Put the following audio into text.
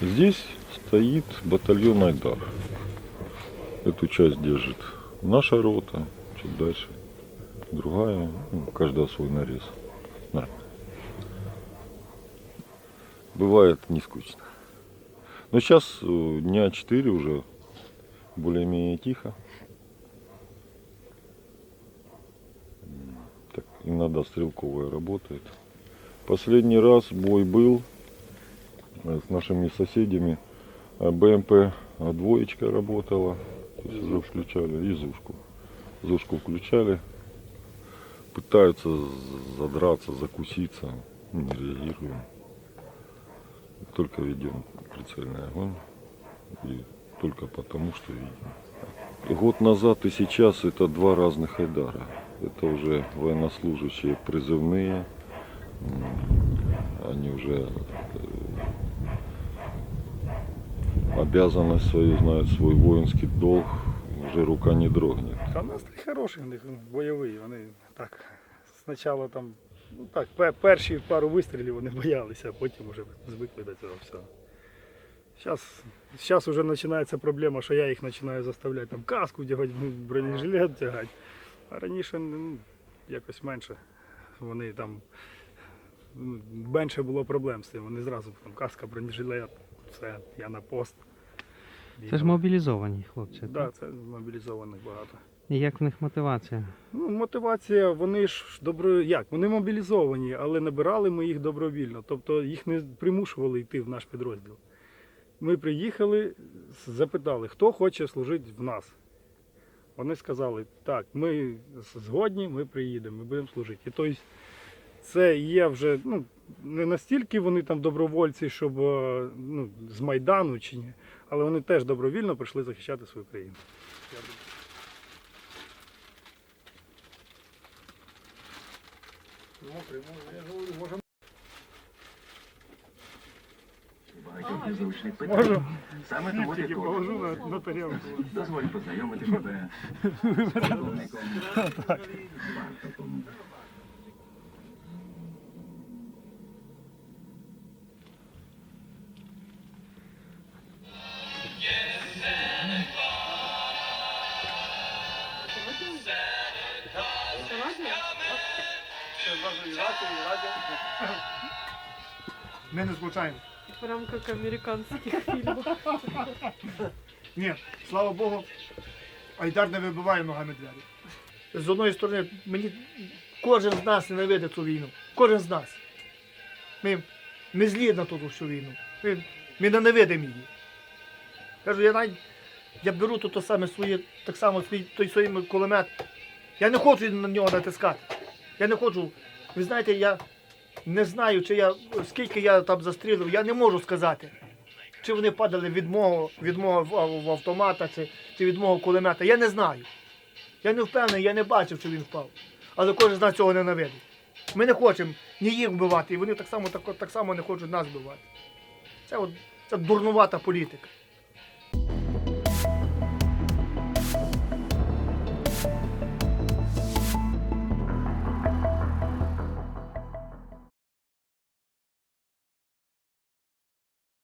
Здесь стоит батальон Айдар. Эту часть держит наша рота, чуть дальше другая, ну, у каждого свой нарез. Нормально. Бывает не скучно. Но сейчас дня 4 уже более-менее тихо. Так, иногда стрелковая работает. Последний раз бой был э, с нашими соседями. Э, БМП э, двоечка работала. То есть уже включали. И Зушку. Зушку включали. Пытаются задраться, закуситься. Не реагируем. Только ведем прицельный огонь. И только потому, что видим. Год назад и сейчас это два разных Айдара. Это уже военнослужащие призывные. Они уже обязанность свою знают, свой воинский долг. Уже рука не дрогнет. Та настрій хороший бойовий. Вони так спочатку там, ну так, пе- перші пару вистрілів вони боялися, а потім вже звикли до цього всього. Зараз, зараз вже починається проблема, що я їх починаю заставляти там каску вдягати, ну, бронежилет вдягати. А раніше ну, якось менше. Вони там ну, менше було проблем з цим. Вони зразу там каска, бронежилет, все, я на пост. Це ж мобілізовані хлопці. Да, це мобілізованих багато. І як в них мотивація? Ну, мотивація, вони ж добро. Як? Вони мобілізовані, але набирали ми їх добровільно. Тобто їх не примушували йти в наш підрозділ. Ми приїхали, запитали, хто хоче служити в нас. Вони сказали, так, ми згодні, ми приїдемо, ми будемо служити. І тобто це є вже ну, не настільки вони там добровольці, щоб е, ну, з Майдану чи ні, але вони теж добровільно прийшли захищати свою країну. Багатьох незручних Можу? Саме тому ти положу на, на тарілку. Дозволь познайомити тебе з Ми не злучаємо. В рамках американських фільмів. Ні, слава Богу, Айдар не вибиває ногами двері. З одної сторони, мені кожен з нас ненавидить цю війну. Кожен з нас. Ми, ми злі на ту всю війну. Ми, ми ненавидимо її. Кажу, я навіть я беру тут то саме своє, так само свій той свій кулемет. Я не хочу на нього натискати. Я не хочу. Ви знаєте, я не знаю, чи я скільки я там застрілив, я не можу сказати. Чи вони падали від мого, від мого автомата, чи, чи від мого кулемета. Я не знаю. Я не впевнений, я не бачив, що він впав. Але кожен з нас цього ненавидить. Ми не хочемо ні їх вбивати, і вони так само, так, так само не хочуть нас вбивати. Це, от, це дурнувата політика.